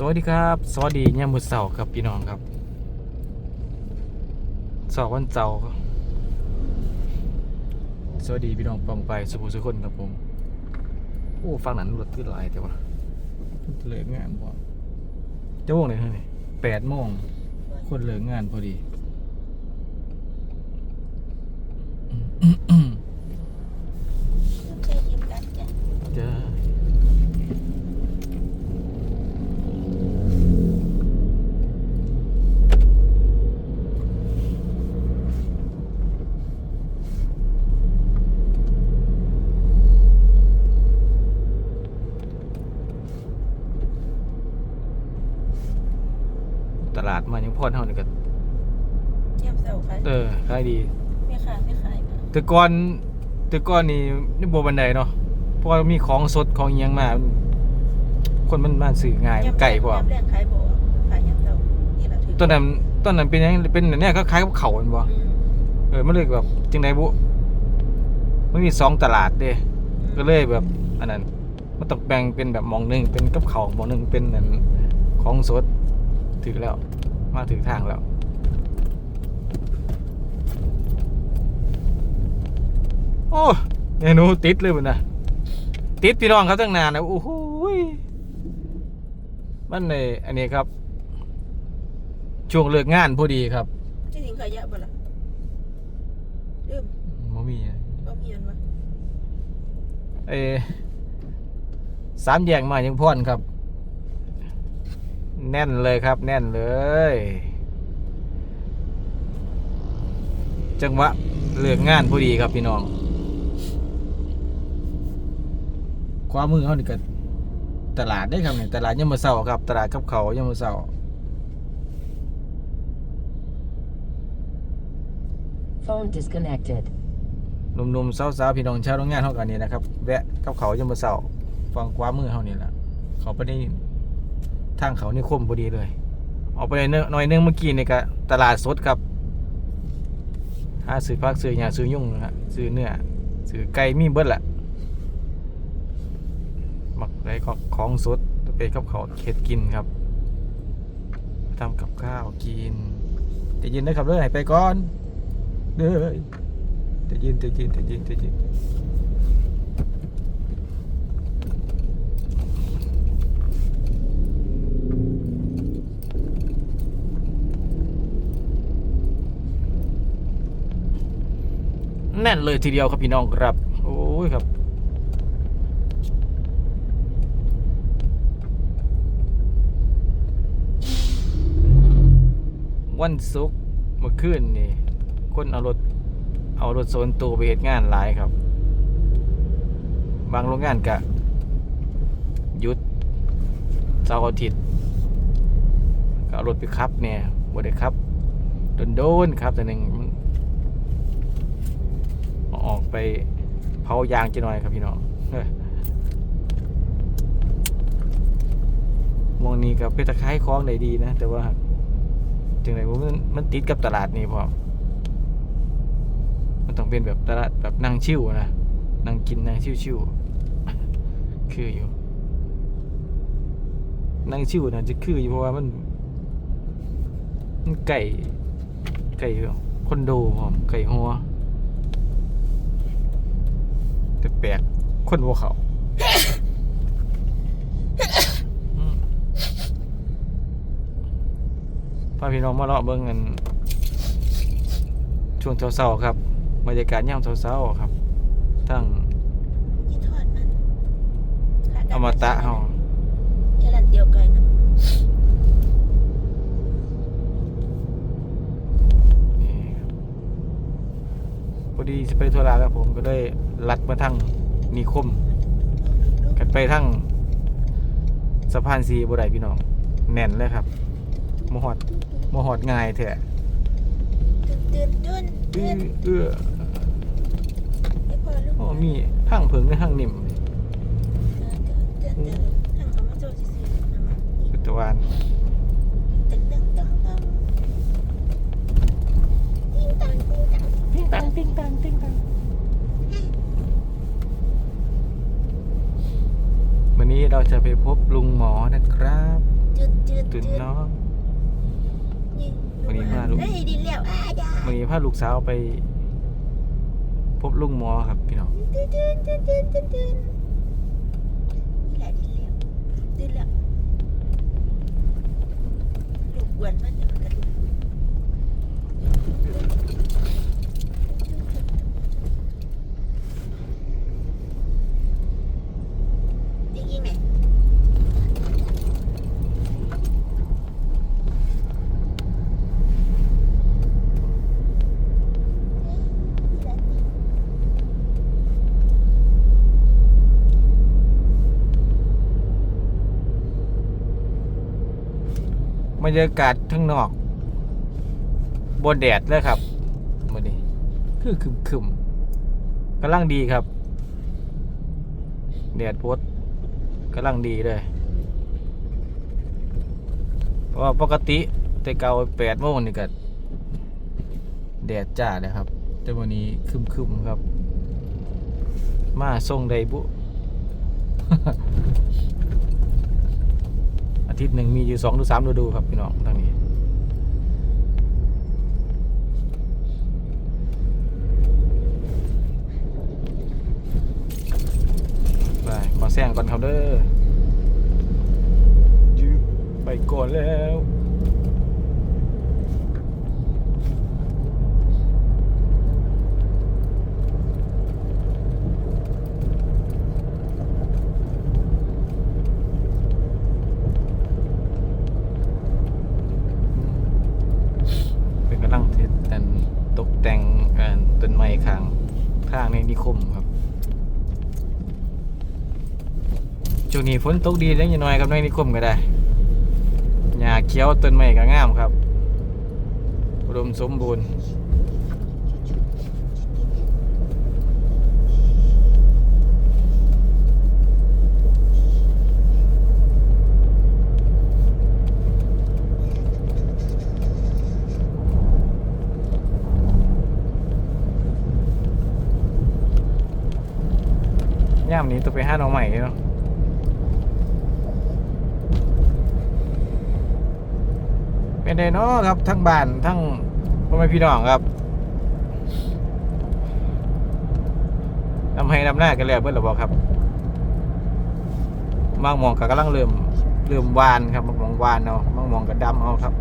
สวัสดีครับสวัสดีเนี่ยมือเสาร์ครับพี่น้องครับเสาร์วันเสาร์สวัสดีพี่น้องปองไปสุภูสุคนครับผมโอ้ฟังหนันรถขึ้นหลายแต่ว่าเลิกงานบ่จะวงไหนเท่านี้แปดโมงคนเลิกงานพอดี เคยยิ้มกันจ้ะ จ้าตลาดมายัง พอดเท่านี้ก็เยี่ยมเสาขายเออขายดีไม่ขายไม่ขายมาแต่ก่อนแต่ก่อนนี่นี่บัวบันไดเนาะเพราะว่ามีของสดของอิหยังมา คนมันมาซื้อง่ายไก่พวกยำแรงขายบ่ขายยำเสานี่แหละถือตอนนั้นตอนนั้นเป็นหยังเป็นอันเนี่ยก็คล้ายกับเขาแม่นบ่อืมเออมันเลยแบบจังไดบุมันมีสองตลาดเด้ ก็เลยแบบอันนั้นมันต้องแบ่งเป็นแบบหมองหนึงเป็นกับเขาวหมองหนึงเป็นอันของสดถือแล้ว มาถึงทางแล้ว โอ้เมนูติดเลยมันนะติดพี่น้องครับตั้งนานนะโอ้โหยมันในอันนี้ครับ ช่วงเลิกงานพอดีครับที่ทิ้งขยะบ่ล่ะลืมมมีอะบ่มีอันวะเออสามแยกมายังพ่อนครับ แน่นเลยครับแน่นเลย จังหวะเลิกงานพอดีครับพี่น้องความมือเขานี่ก็ตลาดได้ครับเนี่ยตลาดยามมอเสาครับ ตลาดกับเขาวยามมอเสา Phone disconnected. หนุ่มๆสาวๆพี่น้องชาวโรงงานเท่ากันนี่นะครับ แวะกับเขาวยามมอเสาฟังความมือเขานี่แหละเขาไปได้ ทางเขานี่คมพอดีเลย ออกไปหน่อยหน่อยนึงเมื่อกี้นี่ก็ตลาดสดครับหาซื้อผักซื้อหญ้าซื้อยุ่งนะฮะซื้อเนื้อซื้อไก่มีเบิดแหละมักได้ก็ของสดไปกับเขาวเข็ดกินครับทำกับข้าวกินแต่ยินนะครับเลยให้ไปก่อนเด้อแต่ยินแต่ยินแต่ยินแต่ยิน แน่นเลยทีเดียวครับพี่น้องครับ โอ้ยครับวันศุกร์เมื่อคืนนี่คนเอารถเอารถโซนตัวไปเหตุงานหลายครับ บางโรงงานกะหยุดเสาร์อาทิตย์ก็เอารถไปขับเนี่ยบ่ได้ขับโดนๆครับแต่หนึ่งมัน ออกไปเผายางจะหน่อยครับพี่น้องเอ้ยมองนี้กับเป็นตะไคร้คล้องได้ดีนะ แต่ว่าจังไรมันมันติดกับตลาดนี่พอมันต้องเป็นแบบตลาดแบบนั่งชิวนะนั่งกินนั่งชิวชิวๆคืออยู่นั่งชิวนะจะคืออยู่เพราะว่ามันมันไก่ไก่คอนโดพอมไก่หัวแต่แปลกคนวัวเขาอืมพาพี่น้องมาเลาะเบิ่งกัน ช่วงเช้าๆครับบรรยากาศยามเช้าๆครับ ทั้งยี่ทอดมันขยอมตะเฮาเยลันเดียวไก่นะนี่ครับพอดีจะไปธุระครับผมก็ได้ลัดมาทั้ง นิคมกันไปทั้งสะพานสีบ่ได้พี่น้อง แน่นเลยครับมหอดมหอดง่ายเถอะตื่นตื่นตื่เอื้นอตื่นเอื้อไอ้พ่อลูกโอ้มีทั้งผึ่งและทั้งนิ่มตื่นตื่นตื่นทางเอามาโจทย์สิสุดตะวันตึ้งตึ้งตึ้งตึ้งติ้งตังติ้งตัง ติ้งตังติ้งตังติ้งตังวั นนี้เราจะไปพบลุงหมอนะครับจจืดจืดตื่นจืดเนาะนี่วันนี้มาลูกเฮ้ยดินแล้วอ้าจ้าวันนี้พาลูกสาวไป พบลุงหมอครับพี่น้องตื่นตื่นตื่นตื่นตื่นตื่นนี่แหละดินแล้วตื่นแล้วลูกอ้วนมันเดี๋ยวมันกระดูกได้ยินไหม บ รรยากาศข้างนอกบนแดดเลยครับมื่อนี้คือคึมคึมกำลังดีครับ แดดโพดกำลังดีเลยเพราะว่าปกติแต่เก่าแปดโมงนี่ก็แดดจ้าเลยครับ แต่วันนี้คึมคึมครับ มาส่งไดบุ ทิตย์หนึ่งมีอยู่สองหรือสามฤดูครับพี่น้องทางนี้ไปขอแซงก่อนครับเด้อไปก่อนแล้ว เป็นกำลังเทศแต่นตกแต่งเอ่อต้นไม้ข้างทางในนิคมครับ ช่วงนี้ฝนตกดีเล็กน้อยครับในนิคมก็ได้หญ้าเขียวต้นไม้ก็งามครับอุดมสมบูรณ์ย่ามนี้ต้องไปห้าน่อใหม่เนาะเป็น ไดเนาะครับ ทั้งบ้านทั้งพ่อแม่พี่น้องครับนำให้นำหน้ากันแล้วเพื่อนหรือเปล่าครับบางมองก็กำลังเริ่มเริ่มวานครับบางมองวานเนาะบางมองก็ดำเอาครับ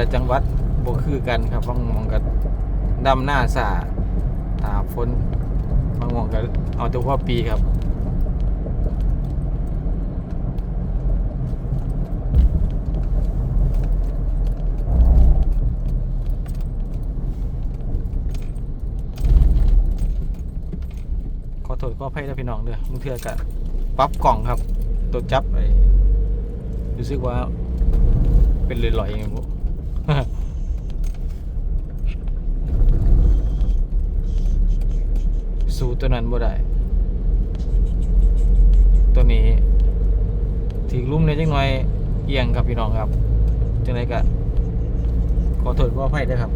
ละจังหวัดบ่คือกันครับบางหมองก็ดำหน้าสาตาฝนบางหมองก็เอาตัวพ่อปีครับขอโทษขออภัยนะพี่น้องเด้อมึงเทื่อกะปรับกล่องครับ ตัวจับไอ้รู้สึกว่าเป็นลอยๆเองพวก สู้ตัวนั้นบ่ได้ ตัวนี้ถึงลุ่มเนี่ยจังหน่อยเอียงครับพี่น้องครับจังไรก็ขอโทษขออภัยด้วยครับ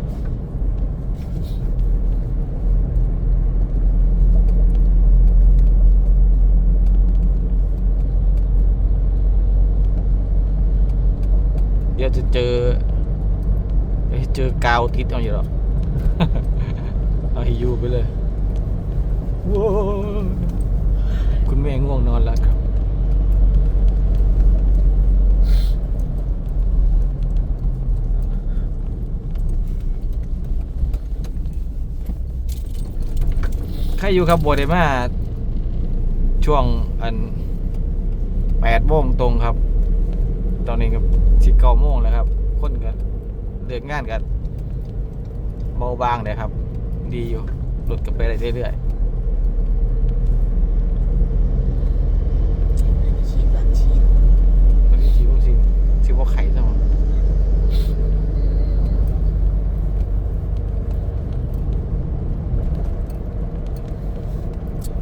เดี๋ยวจะเจอเจเจอกาวติดเอาอยู่หรอกเอาให้ยูไปเลย คุณแม่ง่วงนอนแล้วครับ ใครอยู่ครับบวได้มาช่วงอันแปดโมงตรงครับ ตอนนี้กับสิบเก้าโมงแล้วครับ คนกันเดินงานกันเบาบางเลยครับ ดีอยู่หลุดกันไปเรื่อยฉีดวัคซีน ๆวันนี้ชีวัคซีน ชีว่าไข่ซะมั้ง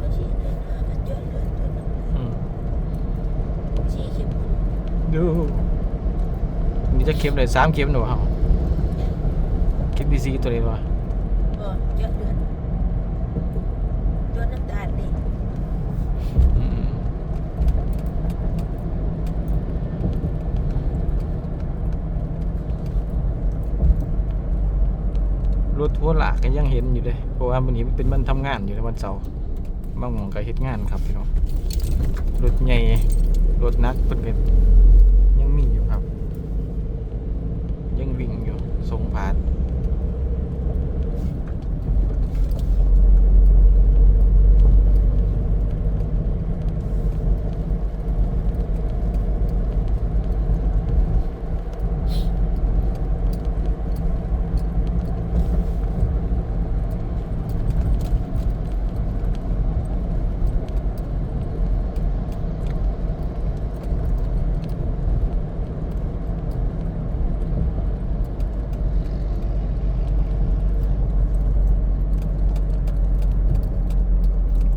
วัคซีนเลยนะกันจนเลยตัวนึงอืมชี้เข็มดูเข็มเลยสามเข็มหนูเฮาเข็มที่สี่ตัวนี้วะเออเยอะเดือนยอดน้ำตาลนี่ อืม รถทัวร์หลากก็ยังเห็นอยู่เลยเพราะว่ามันนี้มันเป็นมันทำงานอยู่ในวันเสาร์บางหมองก็เฮ็ดงานครับพี่น้องรถใหญ่รถนักเป็นก็ยังมีอยู่ครับ ยังวิ่งอยู่ส่งผ่าน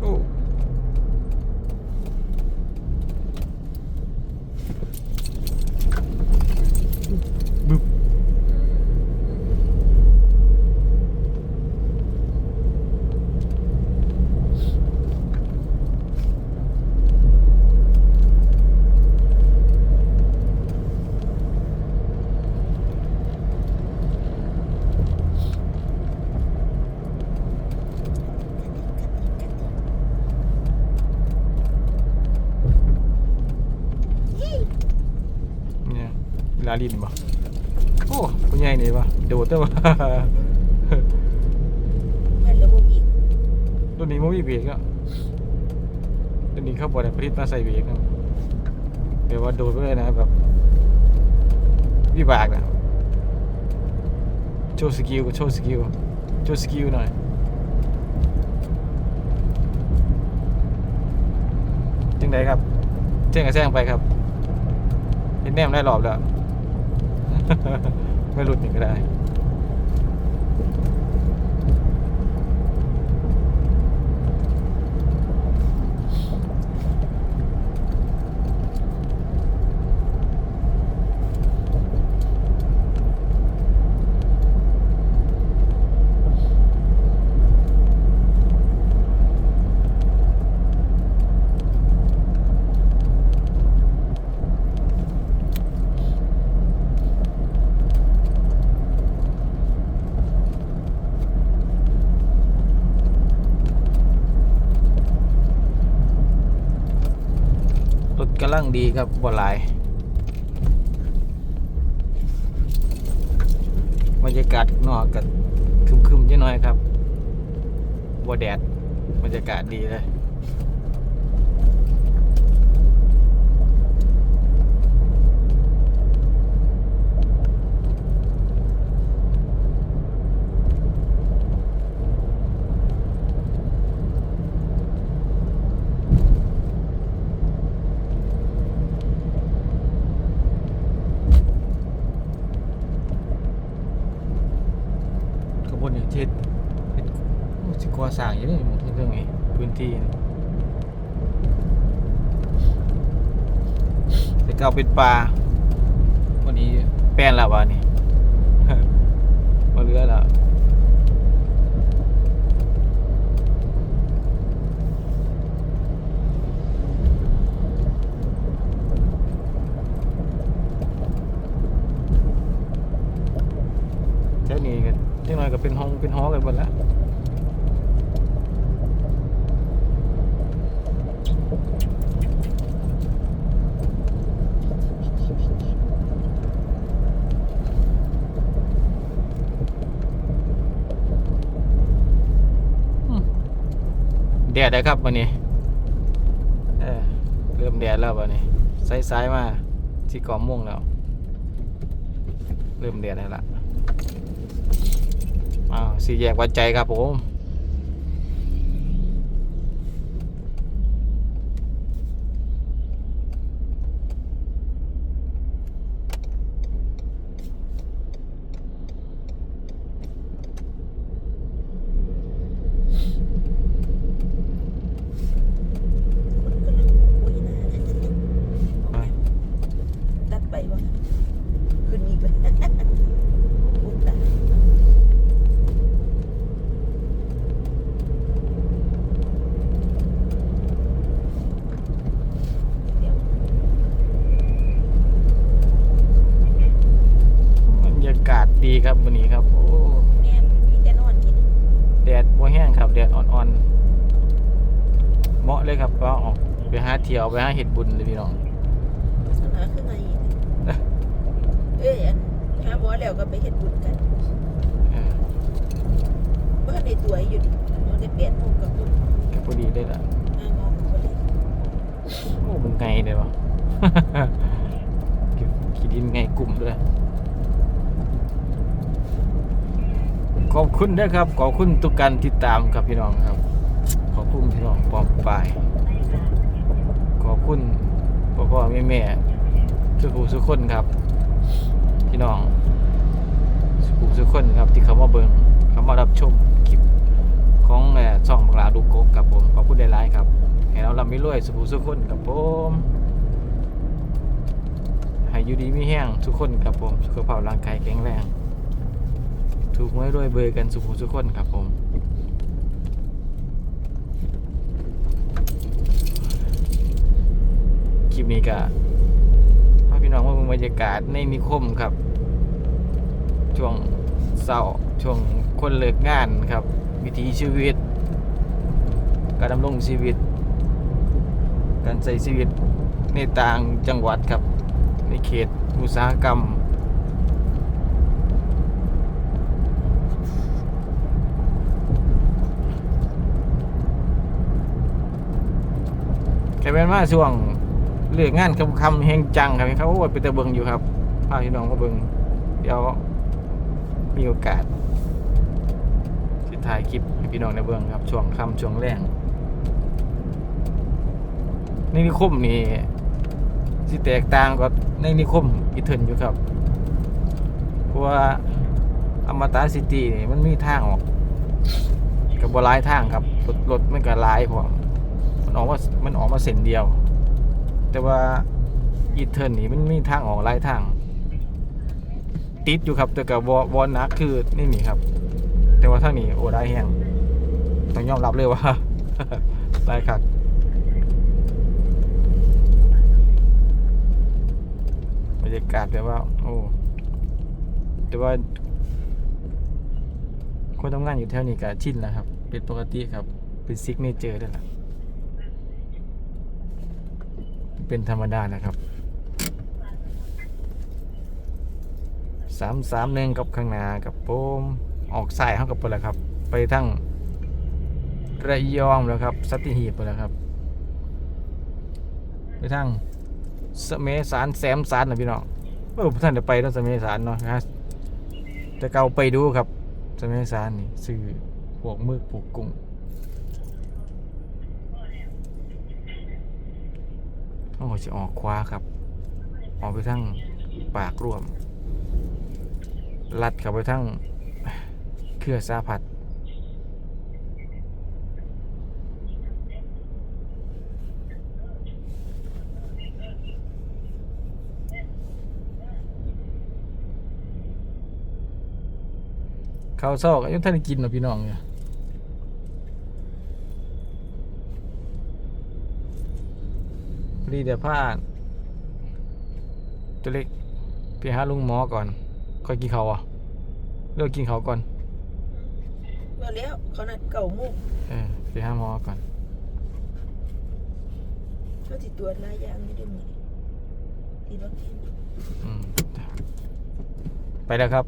โอ้บึบเนี่ย ลาลินบ่โอ้ผู้ใหญ่นี่บ่โดดได้บ่แม่นระบบอีกรุ่นนี้มันมีเบรกอะรุ่นนี้เขาบอกได้ผลิตมาใส่เบรกอะแปลว่าโดดไปเลยนะแบบวิบากนะโชว์สกิลโชว์สกิลโชว์สกิลหน่อยจังไดครับเจ้งกับแซงไปครับเห็นแนมได้รอบแล้ว ไม่หลุดนี่ก็ได้ำลังดีครับบ่หลายบรรยากาศนอกก็คึมๆจะน้อยครับบ่แดดบรรยากาศดีเลย ขบวนเนี่ยเจ็ดเฮ็ดโอ้สิก่อสร้างอยู่นี่หมดเรื่องนี้พื้นที่นี่แต่ เป็นป่าวันนี้แปลนแล้ววะนี่มาเรือแล้วแค่นี้กันจังหน่อยก็เป็นห้องเป็นหอกันหมดแล้ว แดดนะครับวันนี้เออเริ่มแดดแล้ววันนี้สายๆมาที่เกาะม่วงแล้ว เริ่มแดดแล้วล่ะอ้าวสี่แยกวัดใจครับผมับวันนี้ครับโอ้แม่มีแต่นอนกินแดดบ่แห้งครับแดดอ่อนๆเหมาะเลยครับก็ออกไปหาเที่ยวไปหาเห็ดบุญเลยพี่น้องสนาขึ้นมาอไกเอ้ยอันหาหมอแล้วก็ไปเห็ดบุญกันเพื่อในตัวอยู่ดิเราได้เปลี่ยนมุมกับคุณก็พอดีได้ละนอกัยโอ้มันไงเลยวะขี้ดินไงกลุ่มด้วย ขอบคุณด้วยครับ ขอบคุณทุกการติดตามครับพี่น้องครับ ขอบคุณพี่น้องปองปายขอบคุณพ่อพ่อแม่แม่ทุกผู้ทุกคนครับ พี่น้องทุกผู้ทุกคนครับที่เขามาเบิงเขามารับชมคลิปของแม่ช่องบังลาดูโกกครับผมขอบคุณได้หลายครับให้เราลำไม่รวยสุขผู้ทุกคนครับผมให้อยู่ดีมีแห้งทุกคนครับผมสุขภาพร่างกายแข็งแรง ถูกไว้รวยเบอร์กันสุขผู้ทุกคนครับผมคลิปนี้ก็พาพี่น้องมาเบิ่งบรรยากาศในนิคมครับ ช่วงเศร้าช่วงคนเลิกงานครับ วิถีชีวิต การดำรงชีวิต การใช้ชีวิตในต่างจังหวัดครับ ในเขตอุตสาหกรรม แกเป็นมาช่วงเลือกงานคำคำแห่งจังครับเขาโอ้ยไปแต่เบิงอยู่ครับพาพี่น้องมาเบิงเดี๋ยวมีโอกาสที่ถ่ายคลิปให้พี่น้องในเบิงครับ ช่วงคำช่วงแรงในนิคมนี่ที่แตกต่างกับในนิคมอีเทินอยู่ครับ เพราะว่าอมตะซิตี้นี่มันมีทางออกกับบลายทางครับรถรถมันก็ลายพอมันออกมามันออกมาเส้นเดียว แต่ว่าอีเทิร์นนี่มันมีทางออกหลายทาง ติดอยู่ครับ แต่กับวอนักคือนี่นี่ครับ แต่ว่าทางนี้โอ้ได้แห้งต้องยอมรับเลยว่าได้ครับบรรยากาศแบบว่า โอ้แต่ว่า คนทำงานอยู่แถวนี้ก็ชินแล้วครับ เป็นปกติครับ เป็นซิกเนเจอร์ด้วยล่ะ เป็นธรรมดานะครับสามสามหนึ่งกับข้างหน้ากับโปมออกสายเข้ากับไปแล้วครับ ไปทั้งระยองแล้วครับสัตหีบไปแล้วครับ ไปทั้งสะเมสารแซมสารนะพี่น้องเออท่านจะไปต้องสะเมสารเนาะนะแต่เก่าไปดูครับสะเมสารนี่ซื้อพวกมึกพวกกุ้ง อ้จะออกขวาครับ ออกไปทั้งปากรวม ลัดเข้าไปทั้งเครือสาผัดข้าวซอกยังท่านกินหรอพี่น้องเนี่ย พอดีเดี๋ยวพาตัวเล็กไปหาลุงหมอก่อน ค่อยกินเขาวอะเลิกกินเขาวก่อนมาแล้วเขานัดเก่ามุกเออไปหาหมอก่อนเขาติดตัวจหลายอย่างอยู่ด้วยมือนี่ที่รถที่อืมไปแล้วครับ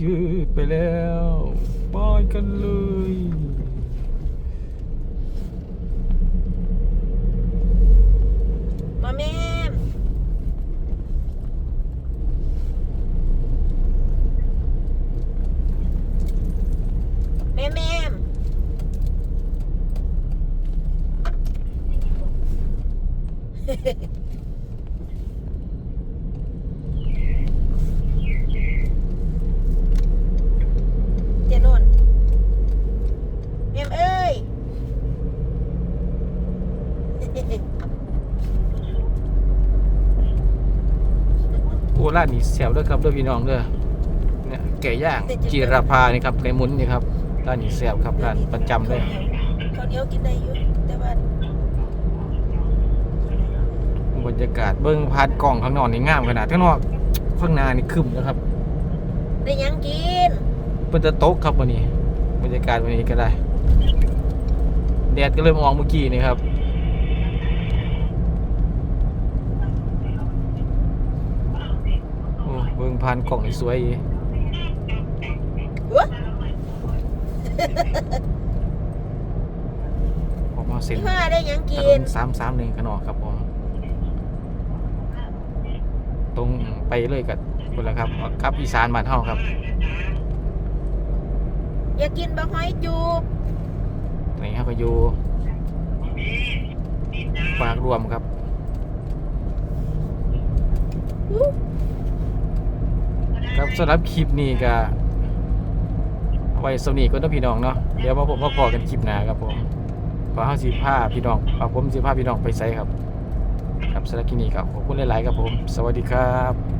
ยืดไปแล้วไปกันเลย มาแม่มแม่แม่ม เจนนแม่มเอ้ย โอ้ร้านนี้แซวเด้อครับเด้อพี่น้องเด้อเนี่ยแก่ย่างจีราภานี่ครับในหมุนนี่ครับร้านนี้แซวครับร้านประจำเลยข้าวเหนียวกินได้อยู่แต่ว่าบรรยากาศเบิ้งพาดกล้องข้างนอกนี่งามขนาดข้างนอกข้างหน้านี่ครึมนะครับได้หยังกินเพิ่นจะตกครับวันนี้บรรยากาศวันนี้ก็ได้แดดก็เริ่มออกเมื่อกี้นี่ครับโอ้เบิ่ง ผ่านกล่องนี่สวยอีหัวออกมาเส้นพี่พ่อได้หยังถกินนนสามสามหนึ่งขนอครับผมตรงไปเลยกับคนละครับครับอีสานบ้านเฮาครับอยากกินบะหอยจูบตรงนี้เขาก็อยู่ปากรวมครับ อู้ ครับสำหรับคลิปนี้ก็ไว้สำนีก็ต้องพี่น้องเนาะเดี๋ยวมาผมมาพอกันคลิปหน้าครับผมขอห้าสิบผ้าพี่น้องขอผมสิบผ้าพี่น้องไปไสครับ ครับสำหรับคลิปนี้ครับขอบคุณหลาย ๆ ครับผม สวัสดีครับ